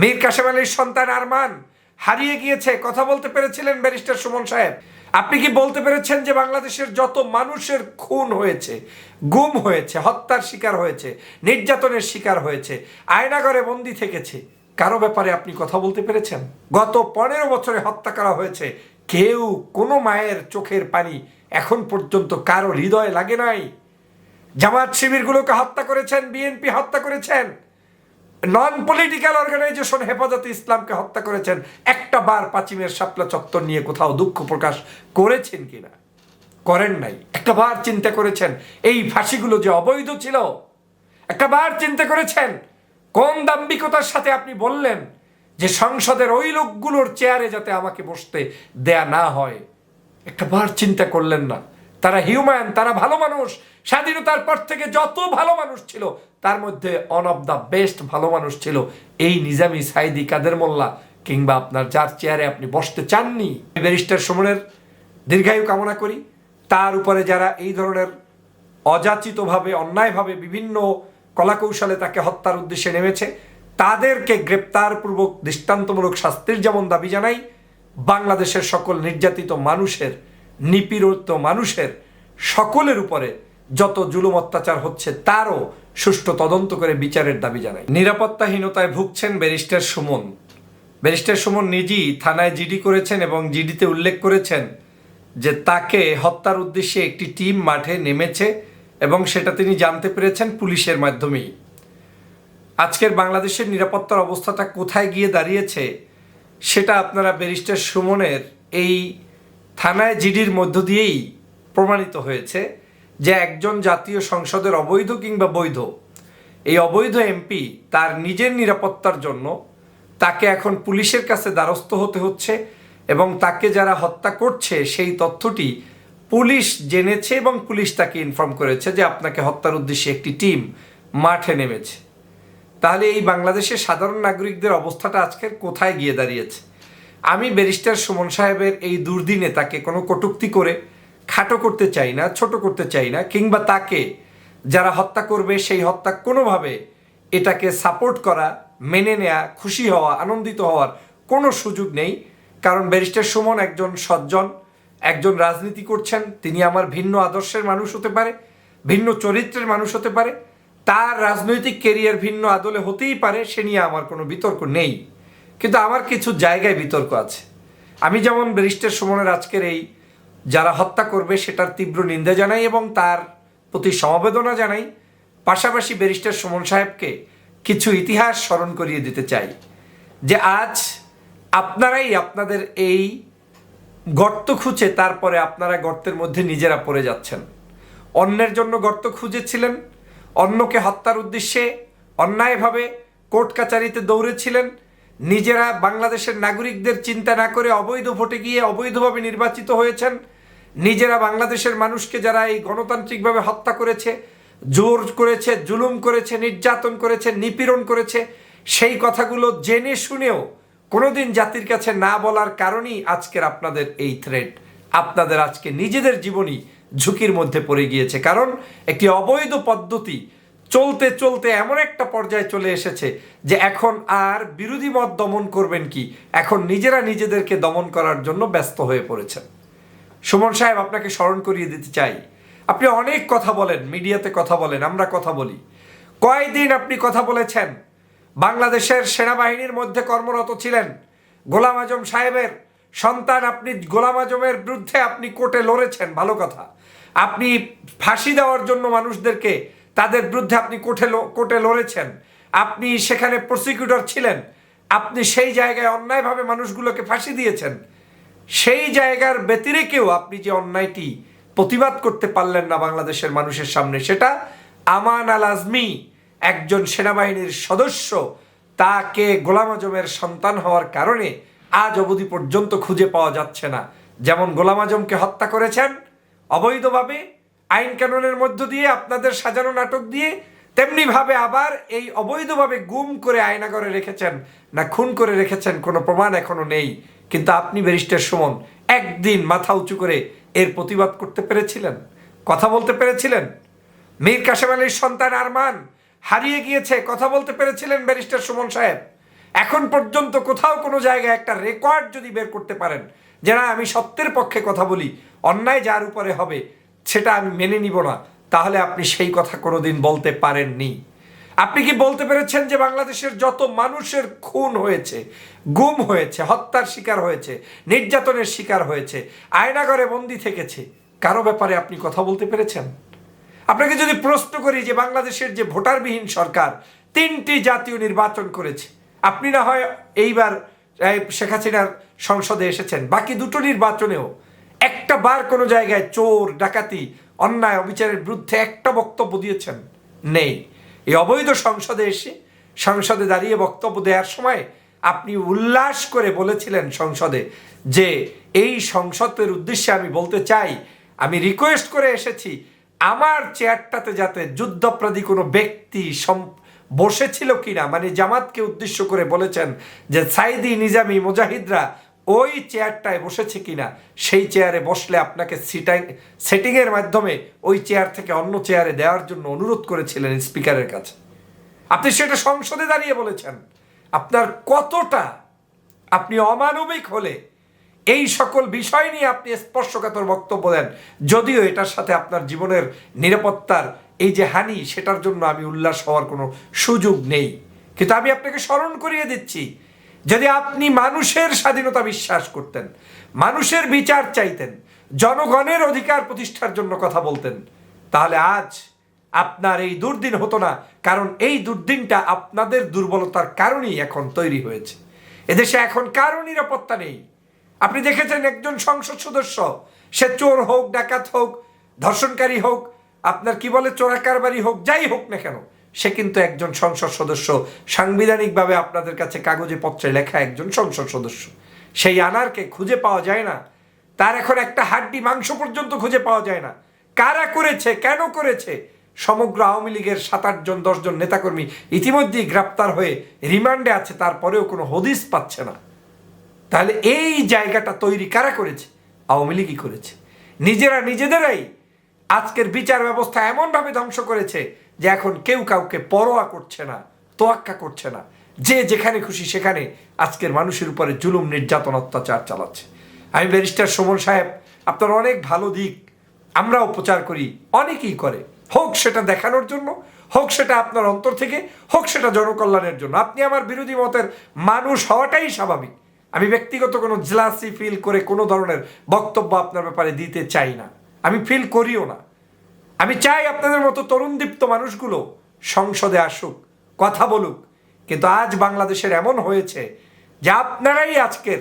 মীর কাসেম আলীর সন্তান আরমান হারিয়ে গিয়েছে। কথা বলতে পেরেছিলেন ব্যারিস্টার সুমন সাহেব। আপনি কি বলতে পেরেছেন যে বাংলাদেশের যত মানুষের খুন হয়েছে, গুম হয়েছে, হত্যার শিকার হয়েছে, নির্যাতনের শিকার হয়েছে আয়নাগরে বন্দি থেকেছে, কারও ব্যাপারে আপনি কথা বলতে পেরেছেন? গত পনেরো বছরে হত্যা করা হয়েছে, কেউ কোনো মায়ের চোখের পানি এখন পর্যন্ত কারও হৃদয়ে লাগে নাই? জামাত শিবিরগুলোকে হত্যা করেছেন, বিএনপি হত্যা করেছেন নন পলিটিক্যাল অর্গানাইজেশন হেফাজতে ইসলামকে হত্যা করেছেন, একটা বার পাচিমের শাপলা চত্বর নিয়ে কোথাও দুঃখ প্রকাশ করেছেন কিনা? করেন নাই। একটা বার চিন্তা করেছেন, এই ফাঁসিগুলো যে অবৈধ ছিল, একটা বার চিন্তা করেছেন কোন দাম্ভিকতার সাথে আপনি বললেন যে সংসদের ওই লোকগুলোর চেয়ারে যাতে আমাকে বসতে দেয়া না হয়। একটা বার চিন্তা করলেন না। তারা হিউম্যান তারা ভালো মানুষ। স্বাধীনতার পর থেকে যত ভালো মানুষ ছিল তার মধ্যে অন অফ দ্য বেস্ট ভালো মানুষ ছিল এই নিজামি সাইদি কাদের মোল্লা, কিংবা আপনার যার চেয়ারে আপনি বসতে চাননি। ব্যারিস্টার সুমনের দীর্ঘায়ু কামনা করি। তার উপরে যারা এই ধরনের অযাচিতভাবে, অন্যায়ভাবে বিভিন্ন কলাকৌশলে তাকে হত্যার উদ্দেশ্যে নেমেছে, তাদেরকে গ্রেপ্তারপূর্বক দৃষ্টান্তমূলক শাস্তির যেমন দাবি জানাই, বাংলাদেশের সকল নির্যাতিত মানুষের, নিপীড়িত মানুষের সকলের উপরে যত জুলুম অত্যাচার হচ্ছে, তারও সুষ্ঠু তদন্ত করে বিচারের দাবি জানায়। নিরাপত্তাহীনতায় ভুগছেন ব্যারিস্টার সুমন। ব্যারিস্টার সুমন নিজেই থানায় জিডি করেছেন এবং জিডিতে উল্লেখ করেছেন যে তাকে হত্যার উদ্দেশ্যে একটি টিম মাঠে নেমেছে এবং সেটা তিনি জানতে পেরেছেন পুলিশের মাধ্যমেই। আজকের বাংলাদেশের নিরাপত্তার অবস্থাটা কোথায় গিয়ে দাঁড়িয়েছে, সেটা আপনারা ব্যারিস্টার সুমনের এই থানায় জিডির মধ্য দিয়েই প্রমাণিত হয়েছে। যে একজন জাতীয় সংসদের অবৈধ কিংবা বৈধ। এই অবৈধ এমপি তার নিজের নিরাপত্তার জন্য তাকে এখন পুলিশের কাছে দ্বারস্থ হতে হচ্ছে এবং তাকে যারা হত্যা করছে সেই তথ্যটি পুলিশ জেনেছে এবং পুলিশ তাকে ইনফর্ম করেছে যে আপনাকে হত্যার উদ্দেশ্যে একটি টিম মাঠে নেমেছে। তাহলে এই বাংলাদেশের সাধারণ নাগরিকদের অবস্থাটা আজকের কোথায় গিয়ে দাঁড়িয়েছে? আমি ব্যারিস্টার সুমন সাহেবের এই দুর্দিনে তাকে কোনো কটূক্তি করে খাটো করতে চাই না, ছোট করতে চাই না, কিংবা তাকে যারা হত্যা করবে সেই হত্যা কোনোভাবে এটাকে সাপোর্ট করা, মেনে নেয়া, খুশি হওয়া, আনন্দিত হওয়ার কোনো সুযোগ নেই। কারণ ব্যারিস্টার সুমন একজন সজ্জন, একজন রাজনীতি করছেন, তিনি আমার ভিন্ন আদর্শের মানুষ হতে পারে, ভিন্ন চরিত্রের মানুষ হতে পারে, তার রাজনৈতিক কেরিয়ার ভিন্ন আদলে হতেই পারে, সে নিয়ে আমার কোনো বিতর্ক নেই। কিন্তু আমার কিছু জায়গায় বিতর্ক আছে। আমি যেমন ব্যারিস্টার সুমনের আজকের এই যারা হত্যা করবে সেটার তীব্র নিন্দা জানাই এবং তার প্রতি সমবেদনা জানাই। পাশাপাশি ব্যারিস্টার সুমন সাহেবকে কিছু ইতিহাস স্মরণ করিয়ে দিতে চাই যে আজ আপনারাই আপনাদের এই গর্ত খুঁজে তারপরে আপনারা গর্তের মধ্যে নিজেরা পড়ে যাচ্ছেন। অন্যের জন্য গর্ত খুঁজেছিলেন, অন্যকে হত্যার উদ্দেশ্যে অন্যায়ভাবে কোর্ট কাচারিতে দৌড়েছিলেন, নিজেরা বাংলাদেশের নাগরিকদের চিন্তা না করে অবৈধ ভোটে গিয়ে অবৈধভাবে নির্বাচিত হয়েছেন নিজেরা বাংলাদেশের মানুষকে যারা এই গণতান্ত্রিকভাবে হত্যা করেছে, জোর করেছে, জুলুম করেছে, নির্যাতন করেছে, নিপীড়ন করেছে, সেই কথাগুলো জেনে শুনেও কোনোদিন জাতির কাছে না বলার কারণেই আজকের আপনাদের এই থ্রেড আপনাদের আজকে নিজেদের জীবনই ঝুঁকির মধ্যে পড়ে গিয়েছে। কারণ একটি অবৈধ পদ্ধতি চলতে চলতে এমন একটা পর্যায়ে চলে এসেছে যে এখন আর বিরোধী মত দমন করবেন কি? এখন নিজেরা নিজেদেরকে দমন করার জন্য ব্যস্ত হয়ে পড়েছেন। সুমন সাহেব আপনাকে স্মরণ করিয়ে দিতে চাই। আপনি অনেক কথা বলেন, মিডিয়াতে কথা বলেন, আমরা কথা বলি। কয়দিন আপনি কথা বলেছেন? বাংলাদেশের সেনাবাহিনীর মধ্যে কর্মরত ছিলেন, গোলাম আজম সাহেবের সন্তান আপনি, গোলাম আজমের বিরুদ্ধে আপনি কোর্টে লড়েছেন, ভালো কথা। আপনি ফাঁসি দেওয়ার জন্য মানুষদেরকে তাদের বিরুদ্ধে আপনি কোর্টে কোর্টে লড়েছেন। আপনি সেখানে প্রসিকিউটর ছিলেন। আপনি সেই জায়গায় অন্যায়ভাবে মানুষগুলোকে ফাঁসি দিয়েছেন। সেই জায়গার ব্যতিরেকেও আপনি যে অন্যায়টি প্রতিবাদ করতে পারলেন না বাংলাদেশের মানুষের সামনে, সেটা আমান আল আজমি, একজন সেনাবাহিনীর সদস্য, তাকে গোলাম আজমের সন্তান হওয়ার কারণে আজ অবধি পর্যন্ত খুঁজে পাওয়া যাচ্ছে না। যেমন গোলাম আজমকে হত্যা করেছেন, অবৈধভাবে, আইন কানুনের মধ্য দিয়ে, আপনাদের সাজানো নাটক দিয়ে তেমনিভাবে আবার এই অবৈধভাবে গুম করে আয়নাগরে রেখেছেন না খুন করে রেখেছেন কোনো প্রমাণ এখনও নেই। কিন্তু আপনি ব্যারিস্টার সুমন, একদিন মাথা উঁচু করে এর প্রতিবাদ করতে পেরেছিলেন? কথা বলতে পেরেছিলেন? মীর কাশেম আলীর সন্তান আরমান হারিয়ে গিয়েছে, কথা বলতে পেরেছিলেন ব্যারিস্টার সুমন সাহেব। এখন পর্যন্ত কোথাও কোনো জায়গায় একটা রেকর্ড যদি বের করতে পারেন, যে না, আমি সত্যের পক্ষে কথা বলি, অন্যায় যার উপরে হবে, সেটা আমি মেনে নিব না। তাহলে আপনি সেই কথা কোনোদিন বলতে পারেননি। আপনি কি বলতে পেরেছেন যে বাংলাদেশের যত মানুষের খুন হয়েছে গুম হয়েছে হত্যার শিকার হয়েছে নির্যাতনের শিকার হয়েছে আয়নাগরে বন্দি থেকেছে কারও ব্যাপারে আপনি কথা বলতে পেরেছেন? আপনাকে যদি প্রশ্ন করি যে বাংলাদেশের যে ভোটারবিহীন সরকার তিনটি জাতীয় নির্বাচন করেছে আপনি না হয় এইবার এই, শেখ হাসিনার সংসদে এসেছেন বাকি দুটো নির্বাচনেও একটা বার কোনো জায়গায় চোর ডাকাতি অন্যায় অবিচারের বিরুদ্ধে একটা বক্তব্য দিয়েছেন। নেই। এই অবৈধ সংসদে এসে সংসদে দাঁড়িয়ে বক্তব্য দেওয়ার সময় আপনি উল্লাস করে বলেছিলেন সংসদে যে এই সংসদের উদ্দেশ্যে আমি বলতে চাই, আমি রিকোয়েস্ট করে এসেছি আমার চেয়ারটাতে যাতে যুদ্ধপ্রাদী কোনো ব্যক্তি বসেছিল কিনা মানে জামাতকে উদ্দেশ্য করে বলেছেন যে সাইদি নিজামি মুজাহিদরা ওই চেয়ারটায় বসেছে কিনা, সেই চেয়ারে বসলে আপনাকে সিটাই, সেটিংয়ের মাধ্যমে ওই চেয়ার থেকে অন্য চেয়ারে দেওয়ার জন্য অনুরোধ করেছিলেন স্পিকারের কাছে। আপনি সেটা সংসদে দাঁড়িয়ে বলেছেন। আপনার কতটা আপনি অমানবিক হলে এই সকল বিষয় নিয়ে আপনি স্পর্শকাতর বক্তব্য দেন, যদিও এটার সাথে আপনার জীবনের নিরাপত্তার এই যে হানি, সেটার জন্য আমি উল্লাস হওয়ার কোনো সুযোগ নেই। কিন্তু আমি আপনাকে স্মরণ করিয়ে দিচ্ছি যদি আপনি মানুষের স্বাধীনতা বিশ্বাস করতেন, মানুষের বিচার চাইতেন, জনগণের অধিকার প্রতিষ্ঠার জন্য কথা বলতেন, তাহলে আজ আপনার এই দুর্দিন হতো না, কারণ এই দুর্দিনটা আপনাদের দুর্বলতার কারণেই এখন তৈরি হয়েছে। এদেশে এখন কারও নিরাপত্তা নেই। আপনি দেখেছেন একজন সংসদ সদস্য, সে চোর হোক, ডাকাত হোক, ধর্ষণকারী হোক, আপনার কি বলে, চোরাকারবারি হোক, যাই হোক না কেন সে কিন্তু একজন সংসদ সদস্য। সাংবিধানিকভাবে আপনাদের কাছে কাগজে পত্রে লেখা একজন সংসদ সদস্য। সেই আনারকে খুঁজে পাওয়া যায় না। তার এখন একটা হাড্ডি মাংস পর্যন্ত খুঁজে পাওয়া যায় না। কারা করেছে, কেন করেছে? সমগ্র আওয়ামী লীগের সাত আটজন দশজন নেতাকর্মী ইতিমধ্যেই গ্রেপ্তার হয়ে রিমান্ডে আছে, তারপরেও কোনো হদিস পাচ্ছে না। তাহলে এই জায়গাটা তৈরি কারা করেছে? আওয়ামী লীগই করেছে। নিজেরা নিজেদেরাই আজকের বিচার ব্যবস্থা এমনভাবে ধ্বংস করেছে যে এখন কেউ কাউকে পরোয়া করছে না, তোয়াক্কা করছে না। যে যেখানে খুশি সেখানে আজকের মানুষের উপরে জুলুম, নির্যাতন, অত্যাচার চালাচ্ছে। আমি ব্যারিস্টার সুমন সাহেব, আপনার অনেক ভালো দিক, আমরাও প্রচার করি, অনেকেই করে। হোক সেটা দেখানোর জন্য, হোক সেটা আপনার অন্তর থেকে, হোক সেটা জনকল্যাণের জন্য। আপনি আমার বিরোধী মতের মানুষ হওয়াটাই স্বাভাবিক। আমি ব্যক্তিগত কোনো জেলাসি ফিল করে কোনো ধরনের বক্তব্য আপনার ব্যাপারে দিতে চাই না। আমি ফিল করিও না। আমি চাই আপনাদের মতো তরুণদীপ্ত মানুষগুলো সংসদে আসুক, কথা বলুক, কিন্তু আজ বাংলাদেশের এমন হয়েছে যে আপনারাই আজকের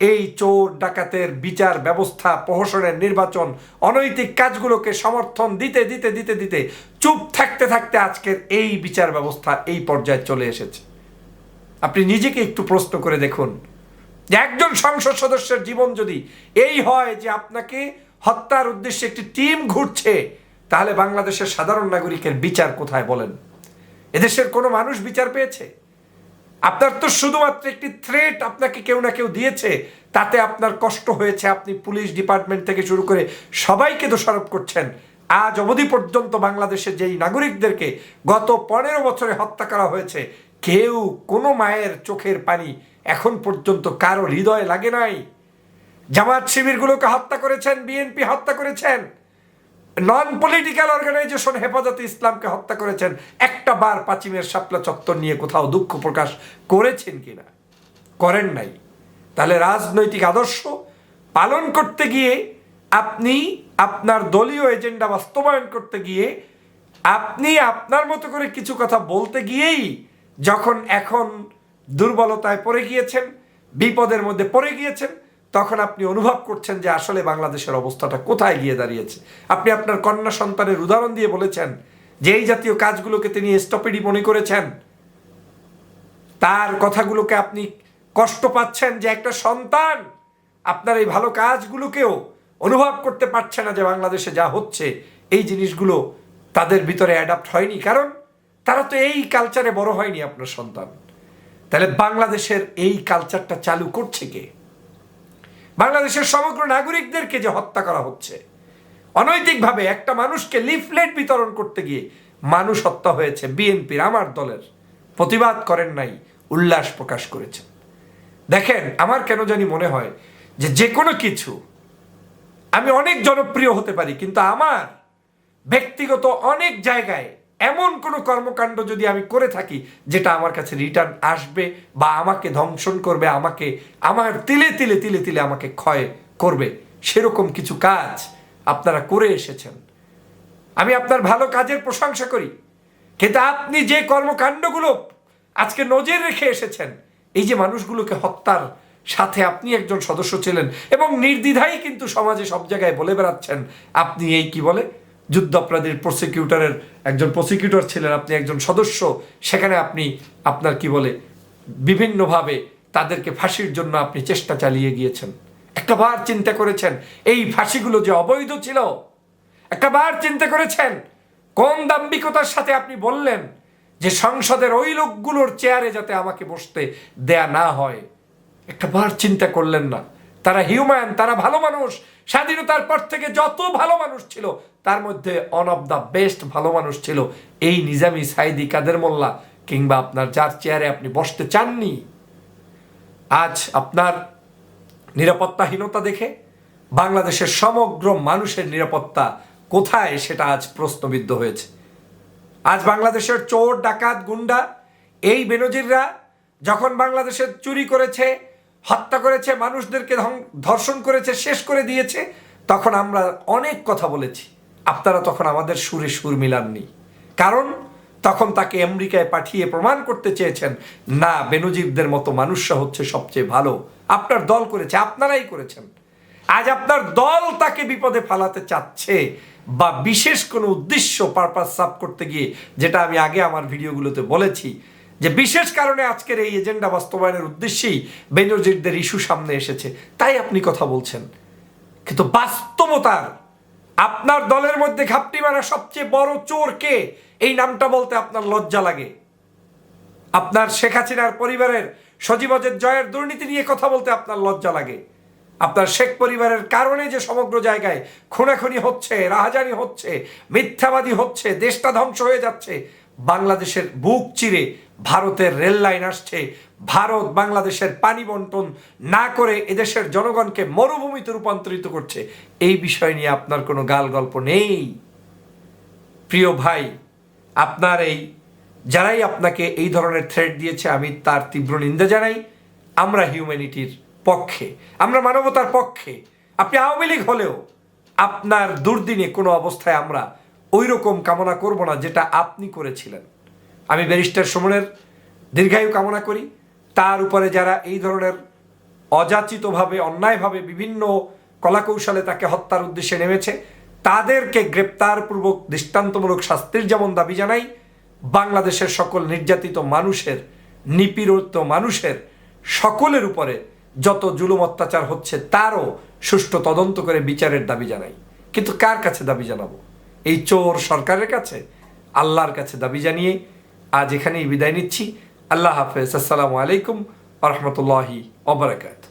এই চোর ডাকাতের বিচার ব্যবস্থা প্রহসনের নির্বাচন, অনৈতিক কাজগুলোকে সমর্থন দিতে দিতে দিতে দিতে চুপ থাকতে থাকতে আজকের এই বিচার ব্যবস্থা এই পর্যায়ে চলে এসেছে। আপনি নিজেকে একটু প্রশ্ন করে দেখুন যে একজন সংসদ সদস্যের জীবন যদি এই হয় যে আপনাকে হত্যার উদ্দেশ্যে একটি টিম ঘুরছে তাহলে বাংলাদেশের সাধারণ নাগরিকের বিচার কোথায় বলেন? এদেশের কোনো মানুষ বিচার পেয়েছে? আপনার তো শুধুমাত্র একটি থ্রেট আপনাকে কেউ না কেউ দিয়েছে, তাতে আপনার কষ্ট হয়েছে, আপনি পুলিশ ডিপার্টমেন্ট থেকে শুরু করে সবাইকে দোষারোপ করছেন। আজ অবধি পর্যন্ত বাংলাদেশের যেই নাগরিকদেরকে গত পনেরো বছরে হত্যা করা হয়েছে, কেউ কোনো মায়ের চোখের পানি এখন পর্যন্ত কারও হৃদয় লাগে নাই। জামাত শিবিরগুলোকে হত্যা করেছেন, বিএনপি হত্যা করেছেন। নন পলিটিক্যাল অর্গানাইজেশন হেফাজতে ইসলামকে হত্যা করেছেন। একটা বার পাচিমের শাপলা চত্বর নিয়ে কোথাও দুঃখ প্রকাশ করেছেন কিনা? করেন নাই। তাহলে রাজনৈতিক আদর্শ পালন করতে গিয়ে আপনি আপনার দলীয় এজেন্ডা বাস্তবায়ন করতে গিয়ে আপনি আপনার মতো করে কিছু কথা বলতে গিয়েই যখন এখন দুর্বলতায় পড়ে গিয়েছেন, বিপদের মধ্যে পড়ে গিয়েছেন তখন আপনি অনুভব করছেন যে আসলে বাংলাদেশের অবস্থাটা কোথায় গিয়ে দাঁড়িয়েছে। আপনি আপনার কন্যা সন্তানের উদাহরণ দিয়ে বলেছেন যে এই জাতীয় কাজগুলোকে তিনি স্টপেডি মনে করেছেন, তার কথাগুলোকে আপনি কষ্ট পাচ্ছেন যে একটা সন্তান আপনার এই ভালো কাজগুলোকেও অনুভব করতে পারছে না যে বাংলাদেশে যা হচ্ছে, এই জিনিসগুলো তাদের ভিতরে অ্যাডাপ্ট হয়নি। কারণ তারা তো এই কালচারে বড় হয়নি আপনার সন্তান। তাহলে বাংলাদেশের এই কালচারটা চালু করছে কে? বাংলাদেশের সমগ্র নাগরিকদেরকে যে হত্যা করা হচ্ছে। অনৈতিকভাবে একটা মানুষকে লিফলেট বিতরণ করতে গিয়ে মানুষ হত্যা হয়েছে বিএনপির, আমার দলের। প্রতিবাদ করেন নাই, উল্লাস প্রকাশ করেছেন। দেখেন, আমার কেন জানি মনে হয় যে যে কোনো কিছু আমি অনেক জনপ্রিয় হতে পারি, কিন্তু আমার ব্যক্তিগত অনেক জায়গায় এমন কোনো কর্মকাণ্ড যদি আমি করে থাকি, যেটা আমার কাছে রিটার্ন আসবে বা আমাকে ধ্বংসন করবে, আমাকে, আমার তিলে তিলে তিলে তিলে আমাকে ক্ষয় করবে, সেরকম কিছু কাজ আপনারা করে এসেছেন। আমি আপনার ভালো কাজের প্রশংসা করি। কিন্তু আপনি যে কর্মকাণ্ডগুলো আজকে নজর রেখে এসেছেন, এই যে মানুষগুলোকে হত্যার সাথে আপনি একজন সদস্য ছিলেন এবং নির্দ্বিধাই কিন্তু সমাজে সব জায়গায় বলে বেড়াচ্ছেন, আপনি এই কি বলে? যুদ্ধাপরাধীর প্রসিকিউটরের একজন প্রসিকিউটর ছিলেন, আপনি একজন সদস্য, সেখানে আপনি আপনার কি বলে, বিভিন্নভাবে তাদেরকে ফাঁসির জন্য আপনি চেষ্টা চালিয়ে গিয়েছেন। একটা বার চিন্তা করেছেন, এই ফাঁসিগুলো যে অবৈধ ছিল, একটা বার চিন্তা করেছেন কোন দাম্ভিকতার সাথে আপনি বললেন যে সংসদের ওই লোকগুলোর চেয়ারে যাতে আমাকে বসতে দেয়া না হয়। একটা বার চিন্তা করলেন না। তারা হিউম্যান তারা ভালো মানুষ। স্বাধীনতার পর থেকে যত ভালো মানুষ ছিল, তার মধ্যে অন অফ দ্য বেস্ট ভালো মানুষ ছিল এই নিজামি সাইদি কাদের মোল্লা, কিংবা আপনার যার চেয়ারে আপনি বসতে চাননি। আজ আপনার নিরাপত্তাহীনতা দেখে, বাংলাদেশের সমগ্র মানুষের নিরাপত্তা কোথায় সেটা আজ প্রশ্নবিদ্ধ হয়েছে। আজ বাংলাদেশের চোর, ডাকাত, গুন্ডা, এই বেনজিররা যখন বাংলাদেশের চুরি করেছে হত্যা করেছে, মানুষদেরকে ধর্ষণ করেছে, শেষ করে দিয়েছে, তখন আমরা অনেক কথা বলেছি। আপনারা তখন আমাদের সুরে সুর মিলাননি। কারণ তখন তাকে আমেরিকায় পাঠিয়ে প্রমাণ করতে চেয়েছেন, না, বেনজিরদের মতো মানুষরা হচ্ছে সবচেয়ে ভালো। আপনার দল করেছে, আপনারাই করেছেন। আজ আপনার দল তাকে বিপদে ফালাতে চাচ্ছে বা বিশেষ কোনো উদ্দেশ্য পারপাস সাফ করতে গিয়ে, যেটা আমি আগে আমার ভিডিওগুলোতে বলেছি যে বিশেষ কারণে আজকের এই এজেন্ডা বাস্তবায়নের উদ্দেশ্যেই বেনজিরদের ইস্যু সামনে এসেছে। তাই আপনি কথা বলছেন। কিন্তু বাস্তবতার আপনার দলের মধ্যে ঘাপটি মারা সবচেয়ে বড় চোর কে? এই নামটা বলতে আপনার লজ্জা লাগে। আপনার শেখ হাসিনার পরিবারের সজীবজের জয়ের দুর্নীতি নিয়ে কথা বলতে আপনার লজ্জা লাগে। আপনার শেখ পরিবারের কারণে যে সমগ্র জায়গায় খুনাখুনি হচ্ছে, রাহাজানি হচ্ছে, মিথ্যাবাদী হচ্ছে, দেশটা ধ্বংস হয়ে যাচ্ছে, বাংলাদেশের বুক চিরে ভারতের রেল লাইন আসছে। ভারত বাংলাদেশের পানি বন্টন না করে এদেশের জনগণকে মরুভূমিতে রূপান্তরিত করছে। এই বিষয় নিয়ে আপনার কোনো গাল গল্প নেই? প্রিয় ভাই, আপনার এই, যারাই আপনাকে এই ধরনের থ্রেড দিয়েছে, আমি তার তীব্র নিন্দা জানাই। আমরা হিউম্যানিটির পক্ষে, আমরা মানবতার পক্ষে, আপনি আওয়ামী লীগ হলেও আপনার দুর্দিনে কোনো অবস্থায় আমরা ওই রকম কামনা করব না যেটা আপনি করেছিলেন। আমি ব্যারিস্টার সুমনের দীর্ঘায়ু কামনা করি। তার উপরে যারা এই ধরনের অযাচিতভাবে, অন্যায়ভাবে বিভিন্ন কলাকৌশলে তাকে হত্যার উদ্দেশ্যে নেমেছে, তাদেরকে গ্রেপ্তারপূর্বক দৃষ্টান্তমূলক শাস্তির যেমন দাবি জানাই, বাংলাদেশের সকল নির্যাতিত মানুষের, নিপীড়িত মানুষের, সকলের উপরে যত জুলুম অত্যাচার হচ্ছে তারও সুষ্ঠু তদন্ত করে বিচারের দাবি জানাই। কিন্তু কার কাছে দাবি জানাব? এই চোর সরকারের কাছে? আল্লাহর কাছে দাবি জানিয়ে আজ এখানেই বিদায় নিচ্ছি। আল্লাহ হাফেজ। আসসালামু আলাইকুম রহমতুল্লাহি অবরাকাত